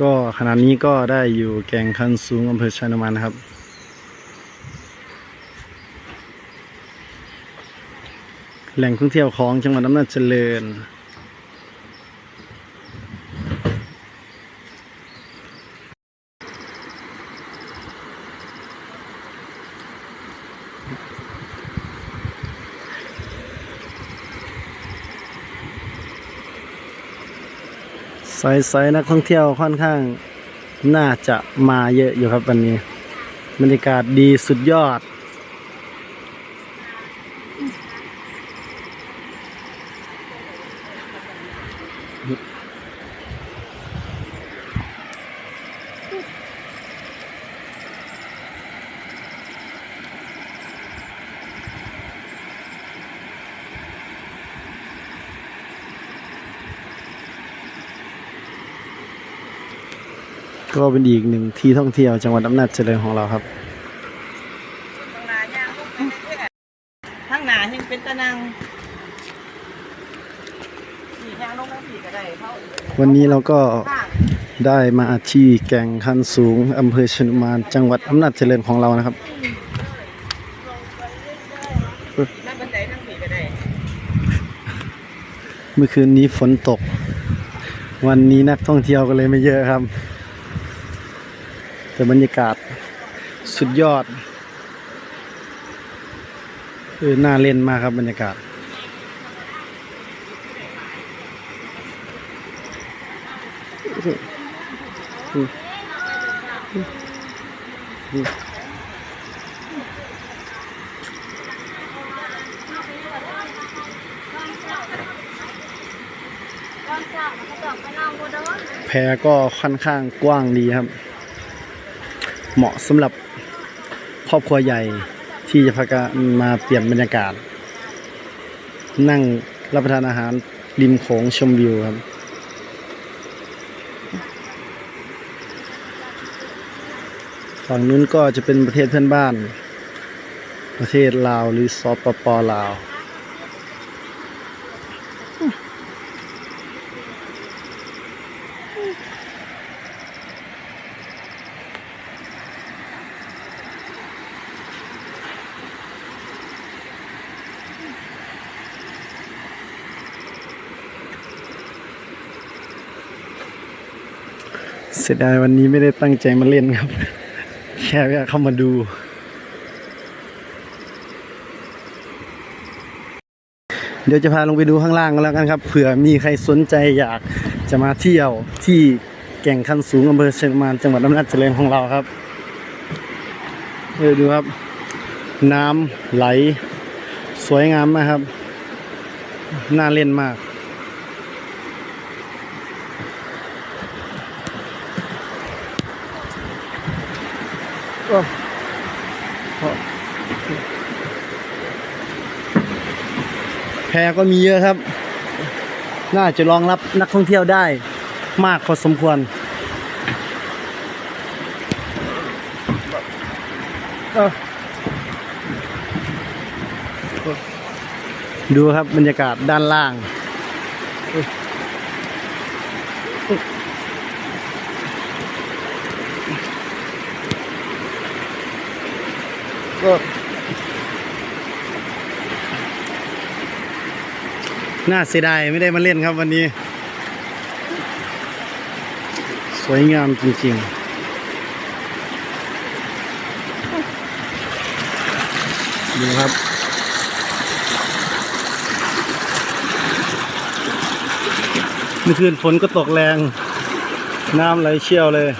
ก็ขณะนี้ก็ได้อยู่แก่งคันสูงอำเภอชายนมันนะครับ แหล่งท่องเที่ยวของจังหวัดอำนาจเจริญ สอยๆนักท่องเที่ยวค่อนข้างน่าจะมาเยอะอยู่ครับวันนี้บรรยากาศดีสุดยอด ก็เป็นอีกหนึ่งที่ท่องเที่ยวจังหวัดอำนาจเจริญของเราครับทางหนาย่างลงไปเรื่อยๆทางหนายังเป็นตะนังสีย่างลงทั้งสีก็ได้เขาวันนี้เราก็ได้มาที่แก่งคันสูงอำเภอชนุมานจังหวัดอำนาจเจริญของเรานะครับนั่งบันไดทั้งสีก็ได้เมื่อคืนนี้ฝนตก วันนี้นักท่องเที่ยวก็เลยไม่เยอะครับ แต่บรรยากาศสุดยอดเออน่าเล่นมากครับบรรยากาศ แพก็ค่อนข้างกว้างดีครับ เหมาะสำหรับครอบครัวใหญ่ที่จะพากันมาเปลี่ยนบรรยากาศ นั่งรับประทานอาหารริมโขงชมวิวครับฝั่งนู้นก็จะเป็นประเทศเพื่อนบ้าน ประเทศลาวหรือสปปลาว เสียดายวันนี้ไม่ได้ตั้งใจมาเล่นครับ แค่แวะเข้ามาดู เดี๋ยวจะพาลงไปดูข้างล่างกันแล้วกันครับ เผื่อมีใครสนใจอยากจะมาเที่ยวที่แก่งคันสูงอำเภอเชียงมานจังหวัดอำนาจเจริญของเราครับเออดูครับ น้ำไหล สวยงามมากครับ น่าเล่นมาก ก็แพก็มีเยอะครับ น่าจะรองรับนักท่องเที่ยวได้มากพอสมควรดูครับบรรยากาศด้านล่าง ก็น่าเสียดายไม่ได้มาเล่นครับวันนี้ สวยงามจริง ๆดูครับ เมื่อคืนฝนก็ตกแรง น้ำไหลเชี่ยวเลย